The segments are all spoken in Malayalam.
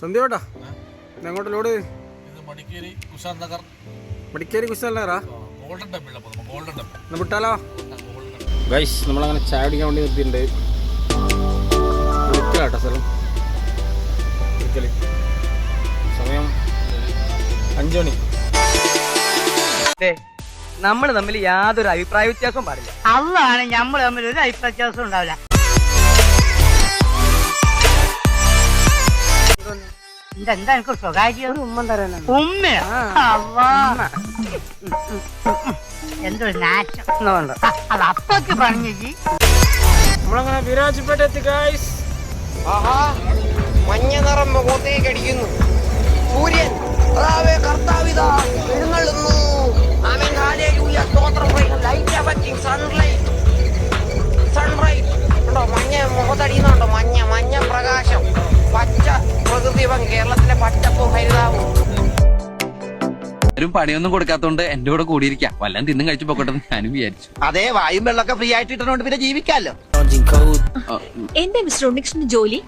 സന്ധ്യോട്ടാ അങ്ങോട്ട് ലോഡ്? ഇത് മടിക്കേരി കുശാൽ നഗർ. മടിക്കേരി കുശാലറാ ഗോൾഡൻ ടെമ്പിൾ ഗോൾഡൻ ടെമ്പിൾ. വിട്ടാലോ? ഗൈസ് നമ്മളങ്ങനെ ചായ അടിക്കാൻ വേണ്ടി നിർത്തിയിട്ടുണ്ട്. വിളിക്കലാട്ടോ സ്ഥലം. വിളിക്കൽ. സമയം അഞ്ചു മണി. നമ്മൾ തമ്മിൽ യാതൊരു അഭിപ്രായ വ്യത്യാസവും പാടില്ല. അള്ളാണ് നമ്മൾ തമ്മിൽ ഒരു അഭിപ്രായ വ്യത്യാസം ഉണ്ടാവില്ല. എന്താ എനിക്ക് സ്വകാര്യം എന്തൊരു നാറ്റം. അത് അപ്പൊക്ക് നമ്മളങ്ങനെ എത്തി ഗൈസ് ആഹാ. മഞ്ഞ നിറം മുഖത്തേക്ക് അടിക്കുന്നു. സൂര്യൻ അതാവേ കർത്താവിതാ. പ്രകൃതിവം കേരളത്തിലെ പച്ചപ്പും ഹരിതാവും. ആരും പണിയൊന്നും കൊടുക്കാത്തോണ്ട് എന്റെ കൂടെ കൂടിയിരിക്കാം. വല്ലതും തിന്നും കഴിച്ചു പോക്കട്ടെ എന്ന് ഞാനും വിചാരിച്ചു. അതെ വായും വെള്ളമൊക്കെ ഫ്രീ ആയിട്ട് ഇട്ടണോണ്ട് പിന്നെ ജീവിക്കാലോ? എന്റെ എന്താ മിസ്റ്റർ ഉണ്ണികൃഷ്ണൻ ജോലി?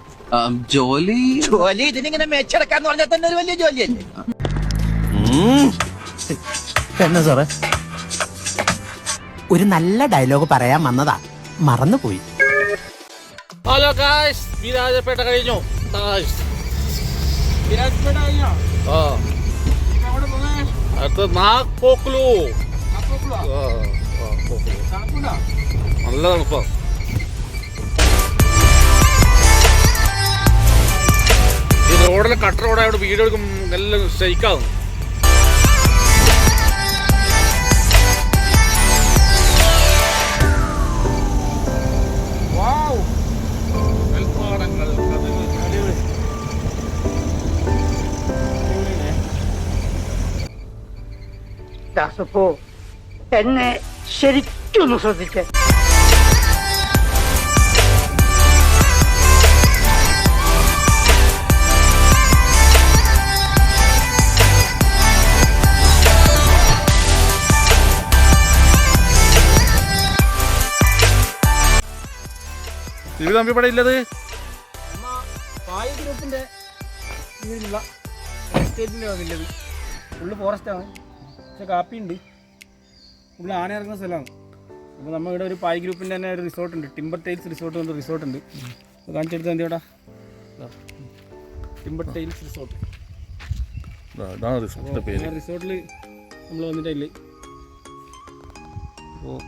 ജോലി? ജോലി ഇതിനിങ്ങനെ മെച്ചെടുക്കാന്ന് പറഞ്ഞാൽ തന്നെ ഒരു വലിയ ജോലിയല്ലേ? എന്നാ സാറേ? ഒരു നല്ല ഡയലോഗ് പറയാൻ വന്നതാ. മറന്നുപോയി. ഹലോ ഗായ്സ് വിരാജപേട്ട കഴിഞ്ഞു? ഗായ്സ് ആ, കോക്ലു. തണുപ്പുണ്ടോ നല്ല തണുപ്പാ. ഈ റോഡിൽ കട്ട റോഡായോട് വീടുകൾക്കും നല്ല എല്ലാം ദാസപ്പോ എന്നെ ശരിക്കൊന്ന് ശ്രദ്ധിച്ചേ ഇത് തമ്പി ഇവിടെ ഇല്ലത്. ഗ്രൂപ്പിന്റെ ഇതിലുള്ള ഫോറസ്റ്റ് ഫോറസ്റ്റാണ് പക്ഷെ കാപ്പിയുണ്ട്. ഫുള്ള് ആന ഇറങ്ങുന്ന സ്ഥലമാണ്. അപ്പോൾ നമ്മൾ ഇവിടെ ഒരു പായ് ഗ്രൂപ്പിന്റെ തന്നെ ഒരു റിസോർട്ട് ഉണ്ട്. ടിമ്പർ ടൈൽസ് റിസോർട്ട് കൊണ്ട് റിസോർട്ട് ഉണ്ട്. അത് കാണിച്ചെടുത്ത് എന്തിയോടാ? ടിമ്പർ ടൈൽസ് റിസോർട്ട് അതാണ് റിസോർട്ടിന്റെ പേര്. റിസോർട്ടിൽ നമ്മൾ വന്നിട്ടില്ല ഓ.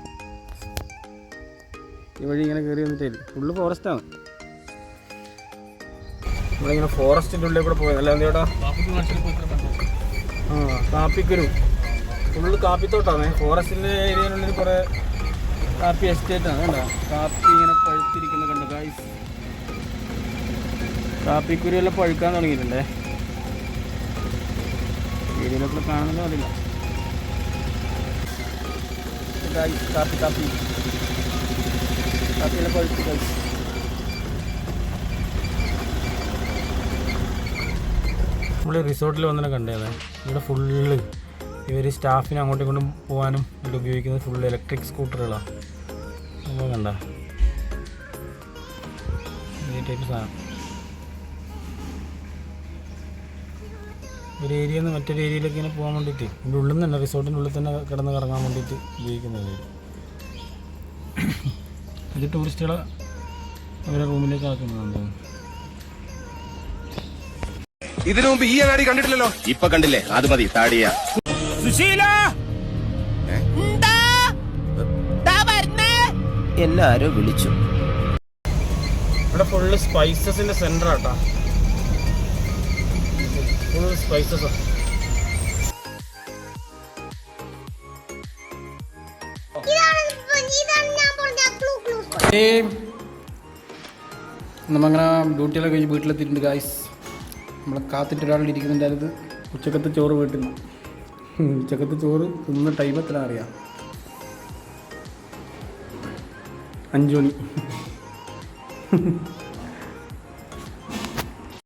ഈ വഴി ഇങ്ങനെ കയറി വന്നിട്ടില്ല ഫുള്ള് ഫോറസ്റ്റാണ് ഇങ്ങനെ ഫോറസ്റ്റിന്റെ ഉള്ളിൽ കൂടെ പോയത് അല്ല എന്തിയോടാ? ആ കാപ്പിക്കുരു. ഫുള്ള് കാപ്പിത്തോട്ടാണ്. ഫോറസ്റ്റിന്റെ ഏരിയയിലുള്ളിൽ കുറേ കാപ്പി എസ്റ്റേറ്റ് ആണ് കണ്ടോ? കാപ്പി ഇങ്ങനെ പഴുത്തിരിക്കുന്നത് കണ്ടോ ഗൈസ് കാപ്പിക്കുരിയെല്ലാം പഴുക്കാൻ തുടങ്ങിയിട്ടുണ്ടേ. ഏരിയയിലൊക്കെ കാണുന്ന അറിയില്ല കാപ്പി കാപ്പി. കാപ്പിയെല്ലാം പഴുത്ത് ഗൈസ് നമ്മൾ റിസോർട്ടിൽ വന്നിട്ട് കണ്ടേ ഇവിടെ ഫുള്ള് ഇവർ സ്റ്റാഫിനെ അങ്ങോട്ടും ഇങ്ങോട്ടും പോകാനും ഇവിടെ ഉപയോഗിക്കുന്നത് ഫുൾ ഇലക്ട്രിക് സ്കൂട്ടറുകളാണ് നമ്മൾ കണ്ട? ഈ ടൈപ്പ് സാധനം. ഒരു ഏരിയയിൽ നിന്ന് മറ്റൊരു ഏരിയയിലേക്ക് ഇങ്ങനെ പോകാൻ വേണ്ടിയിട്ട്. ഇതിന്റെ ഉള്ളിൽ നിന്ന് തന്നെ റിസോർട്ടിന്റെ ഉള്ളിൽ തന്നെ കിടന്ന് കറങ്ങാൻ വേണ്ടിയിട്ട് ഉപയോഗിക്കുന്നത്. ഇത് ടൂറിസ്റ്റുകളെ അവരുടെ റൂമിലേക്ക് ആക്കുന്നതാണ്. തോന്നുന്നു ഇതിനു മുമ്പ് ഈ അങ്ങാടി കണ്ടിട്ടില്ലല്ലോ? ഇപ്പൊ കണ്ടില്ലേ? അത് മതി താടിയ. എല്ലാരും വിളിച്ചു. ഇവിടെ ഫുള്ള് സ്പൈസസിന്റെ സെന്റർ ആട്ടാ. ഫുൾ സ്പൈസസ് നമ്മങ്ങനെ ഡ്യൂട്ടിയെല്ലാം കഴിഞ്ഞ് വീട്ടിലെത്തിയിട്ടുണ്ട് ഗായ്സ് നമ്മളെ കാത്തിട്ട് ഒരാളിരിക്കുന്നുണ്ടായിരുന്നു ഉച്ചക്കത്തെ ചോറ് വീട്ടിൽ നിന്ന് ഉച്ചക്കത്തെ ചോറ് തിന്ന ടൈം എത്ര അറിയാം? അഞ്ചു മണി.